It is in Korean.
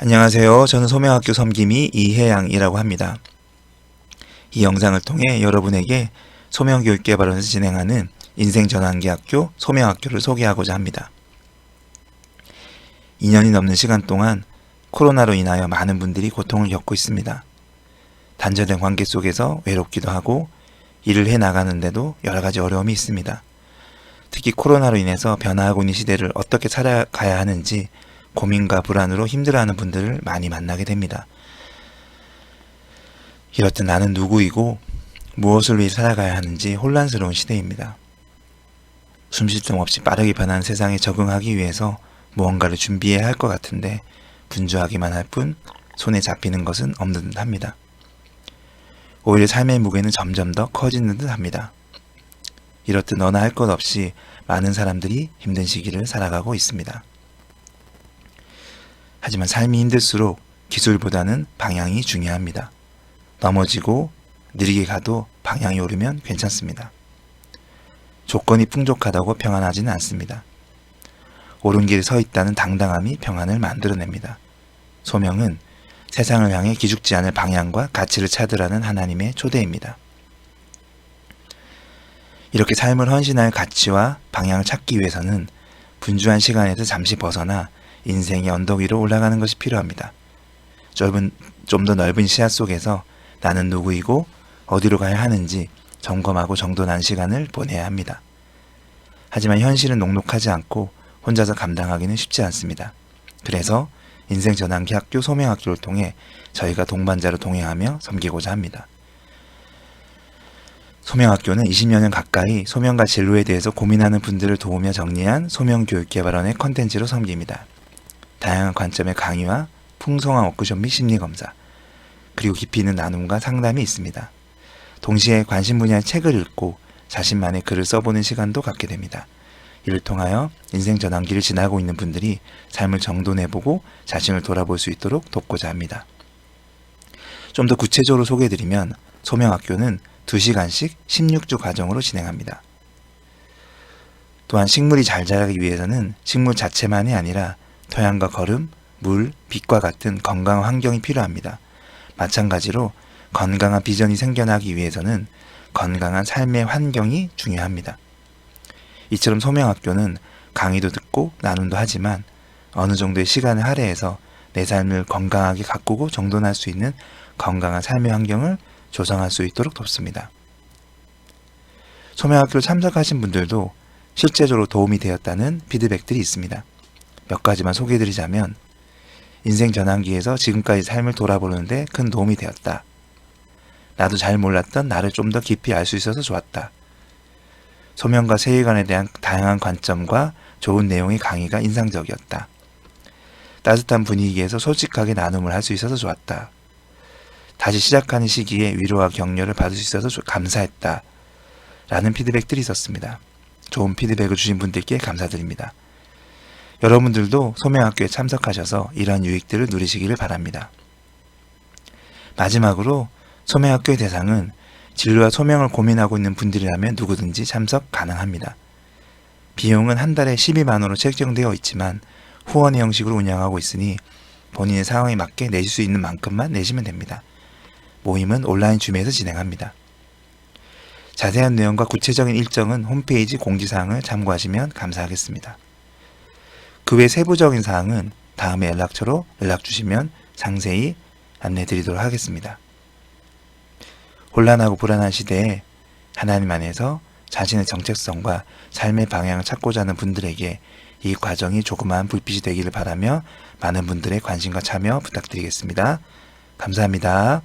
안녕하세요. 저는 소명학교 섬김이 이혜양이라고 합니다. 이 영상을 통해 여러분에게 소명교육개발원에서 진행하는 인생전환기 학교 소명학교를 소개하고자 합니다. 2년이 넘는 시간 동안 코로나로 인하여 많은 분들이 고통을 겪고 있습니다. 단절된 관계 속에서 외롭기도 하고 일을 해 나가는데도 여러 가지 어려움이 있습니다. 특히 코로나로 인해서 변화하고 있는 시대를 어떻게 살아가야 하는지 고민과 불안으로 힘들어하는 분들을 많이 만나게 됩니다. 이렇듯 나는 누구이고 무엇을 위해 살아가야 하는지 혼란스러운 시대입니다. 숨쉴 틈 없이 빠르게 변하는 세상에 적응하기 위해서 무언가를 준비해야 할 것 같은데 분주하기만 할 뿐 손에 잡히는 것은 없는 듯 합니다. 오히려 삶의 무게는 점점 더 커지는 듯 합니다. 이렇듯 너나 할 것 없이 많은 사람들이 힘든 시기를 살아가고 있습니다. 하지만 삶이 힘들수록 기술보다는 방향이 중요합니다. 넘어지고 느리게 가도 방향이 오르면 괜찮습니다. 조건이 풍족하다고 평안하지는 않습니다. 옳은 길에 서 있다는 당당함이 평안을 만들어냅니다. 소명은 세상을 향해 기죽지 않을 방향과 가치를 찾으라는 하나님의 초대입니다. 이렇게 삶을 헌신할 가치와 방향을 찾기 위해서는 분주한 시간에서 잠시 벗어나 인생의 언덕 위로 올라가는 것이 필요합니다. 좁은 좀 더 넓은 시야 속에서 나는 누구이고 어디로 가야 하는지 점검하고 정돈한 시간을 보내야 합니다. 하지만 현실은 녹록하지 않고 혼자서 감당하기는 쉽지 않습니다. 그래서 인생 전환기 학교 소명학교를 통해 저희가 동반자로 동행하며 섬기고자 합니다. 소명학교는 20여 년 가까이 소명과 진로에 대해서 고민하는 분들을 도우며 정리한 소명교육개발원의 컨텐츠로 섬깁니다. 다양한 관점의 강의와 풍성한 워크숍 및 심리검사, 그리고 깊이 있는 나눔과 상담이 있습니다. 동시에 관심 분야의 책을 읽고 자신만의 글을 써보는 시간도 갖게 됩니다. 이를 통하여 인생 전환기를 지나고 있는 분들이 삶을 정돈해보고 자신을 돌아볼 수 있도록 돕고자 합니다. 좀 더 구체적으로 소개해드리면 소명학교는 2시간씩 16주 과정으로 진행합니다. 또한 식물이 잘 자라기 위해서는 식물 자체만이 아니라 토양과 거름, 물, 빛과 같은 건강한 환경이 필요합니다. 마찬가지로 건강한 비전이 생겨나기 위해서는 건강한 삶의 환경이 중요합니다. 이처럼 소명학교는 강의도 듣고 나눔도 하지만 어느 정도의 시간을 할애해서 내 삶을 건강하게 가꾸고 정돈할 수 있는 건강한 삶의 환경을 조성할 수 있도록 돕습니다. 소명학교를 참석하신 분들도 실제적으로 도움이 되었다는 피드백들이 있습니다. 몇 가지만 소개해드리자면 인생 전환기에서 지금까지 삶을 돌아보는데 큰 도움이 되었다. 나도 잘 몰랐던 나를 좀 더 깊이 알 수 있어서 좋았다. 소명과 세계관에 대한 다양한 관점과 좋은 내용의 강의가 인상적이었다. 따뜻한 분위기에서 솔직하게 나눔을 할 수 있어서 좋았다. 다시 시작하는 시기에 위로와 격려를 받을 수 있어서 조- 감사했다. 라는 피드백들이 있었습니다. 좋은 피드백을 주신 분들께 감사드립니다. 여러분들도 소명학교에 참석하셔서 이러한 유익들을 누리시기를 바랍니다. 마지막으로 소명학교의 대상은 진로와 소명을 고민하고 있는 분들이라면 누구든지 참석 가능합니다. 비용은 한 달에 12만 원으로 책정되어 있지만 후원의 형식으로 운영하고 있으니 본인의 상황에 맞게 내실 수 있는 만큼만 내시면 됩니다. 모임은 온라인 줌에서 진행합니다. 자세한 내용과 구체적인 일정은 홈페이지 공지사항을 참고하시면 감사하겠습니다. 그 외 세부적인 사항은 다음에 연락처로 연락 주시면 상세히 안내 드리도록 하겠습니다. 혼란하고 불안한 시대에 하나님 안에서 자신의 정체성과 삶의 방향을 찾고자 하는 분들에게 이 과정이 조그마한 불빛이 되기를 바라며 많은 분들의 관심과 참여 부탁드리겠습니다. 감사합니다.